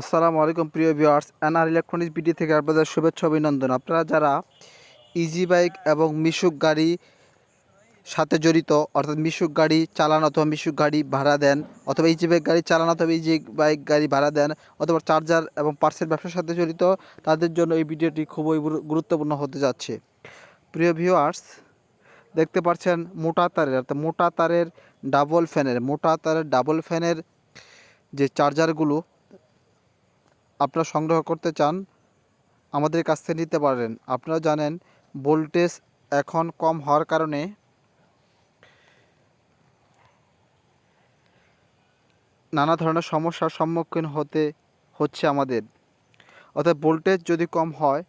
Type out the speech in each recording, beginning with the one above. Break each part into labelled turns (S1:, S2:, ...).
S1: আসসালামু আলাইকুম প্রিয় ভিউয়ার্স, এনআর ইলেকট্রনিক্স বিডি থেকে আপনাদের শুভেচ্ছা অভিনন্দন। আপনারা যারা ইজি বাইক এবং মিশুক গাড়ি সাথে জড়িত, অর্থাৎ মিশুক গাড়ি চালান অথবা মিশুক গাড়ি ভাড়া দেন, অথবা ইজি বাইক গাড়ি চালান অথবা ইজি বাইক গাড়ি ভাড়া দেন, অথবা চার্জার এবং পার্সেল ব্যবসার সাথে জড়িত, তাদের জন্য এই ভিডিওটি খুবই গুরুত্বপূর্ণ হতে যাচ্ছে। প্রিয় ভিউয়ার্স, দেখতে পাচ্ছেন মোটা তারের, অর্থাৎ মোটা তারের ডাবল ফ্যানের মোটা তারের ডাবল ফ্যানের যে চার্জারগুলো আপনারা সংগ্রহ করতে চান, আমাদের কাছ থেকে নিতে পারেন। আপনারা জানেন, ভোল্টেজ এখন কম হওয়ার কারণে নানা ধরনের সমস্যার সম্মুখীন হতে হচ্ছে আমাদের। অর্থাৎ ভোল্টেজ যদি কম হয়,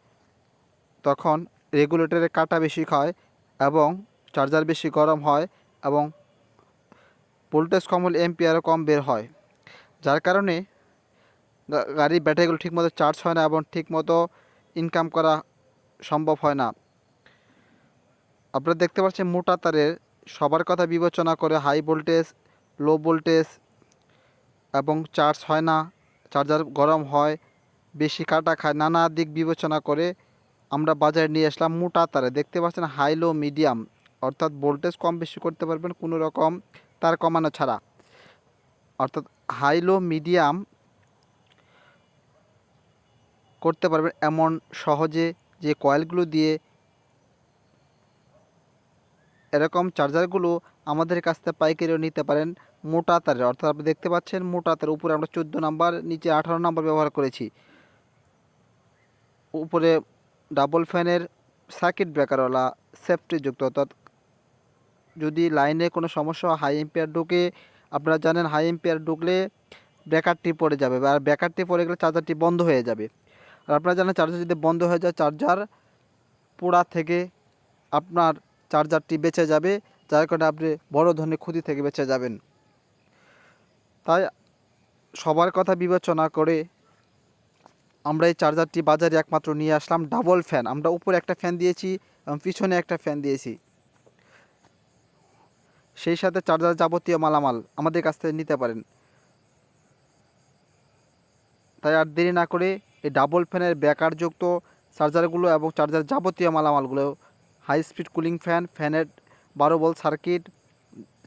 S1: তখন রেগুলেটরে কাটা বেশি খায় এবং চার্জার বেশি গরম হয় এবং ভোল্টেজ কম হলে এম্পিয়ারও কম বের হয়। যার কারণে গাড়ির ব্যাটারিগুলো ঠিকমতো চার্জ হয় না এবং ঠিকমতো ইনকাম করা সম্ভব হয় না। আপনারা দেখতে পাচ্ছেন মোটা তারের সবার কথা বিবেচনা করে হাই ভোল্টেজ লো ভোল্টেজ এবং চার্জ হয় না চার্জার গরম হয়, বেশি কাটা খায়, নানা দিক বিবেচনা করে আমরা বাজারে নিয়ে আসলাম মোটা তারে। দেখতে পাচ্ছেন হাই লো মিডিয়াম অর্থাৎ ভোল্টেজ কম বেশি করতে পারবেন, কোনো রকম তার কমানো ছাড়া। অর্থাৎ হাই লো মিডিয়াম করতে পারবেন এমন সহজে যে কয়েলগুলো দিয়ে এরকম চার্জারগুলো আমাদের কাছ থেকে পাইকারিও নিতে পারেন মোটা তারের। অর্থাৎ আপনি দেখতে পাচ্ছেন মোটা তারের উপরে আমরা চোদ্দ নাম্বার, নিচে আঠারো নাম্বার ব্যবহার করেছি। উপরে ডাবল ফ্যানের সার্কিট ব্রেকারওয়ালা সেফটিযুক্ত অর্থাৎ যদি লাইনে কোনো সমস্যা হাই এম্পিয়ার ঢুকে, আপনারা জানেন হাই এম্পিয়ার ঢুকলে ব্রেকারটি পড়ে যাবে আর ব্রেকারটি পড়ে গেলে চার্জারটি বন্ধ হয়ে যাবে। আর আপনারা জানেন চার্জার যদি বন্ধ হয়ে যায়, চার্জার পোড়া থেকে আপনার চার্জারটি বেঁচে যাবে। যার কারণে আপনি বড় ধরনের ক্ষতি থেকে বেঁচে যাবেন। তাই সবার কথা বিবেচনা করে আমরা এই চার্জারটি বাজারে একমাত্র নিয়ে আসলাম, ডাবল ফ্যান। আমরা উপরে একটা ফ্যান দিয়েছি এবং পিছনে একটা ফ্যান দিয়েছি। সেই সাথে চার্জার যাবতীয় মালামাল আমাদের কাছ থেকে নিতে পারেন। তাই আর দেরি না করে ডাবল ফ্যানের ব্যাকারযুক্ত চার্জারগুলো এবং চার্জার যাবতীয় মালামালগুলো হাই স্পিড কুলিং ফ্যান ফ্যানের বারো বল circuit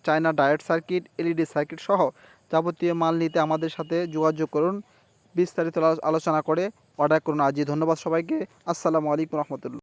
S1: China diode circuit LED circuit সহ যাবতীয় মাল নিতে আমাদের সাথে যোগাযোগ করুন। বিস্তারিত আলোচনা করে অর্ডার করুন। আজই ধন্যবাদ সবাইকে। আসসালামু আলাইকুম রহমতুল্লাহ।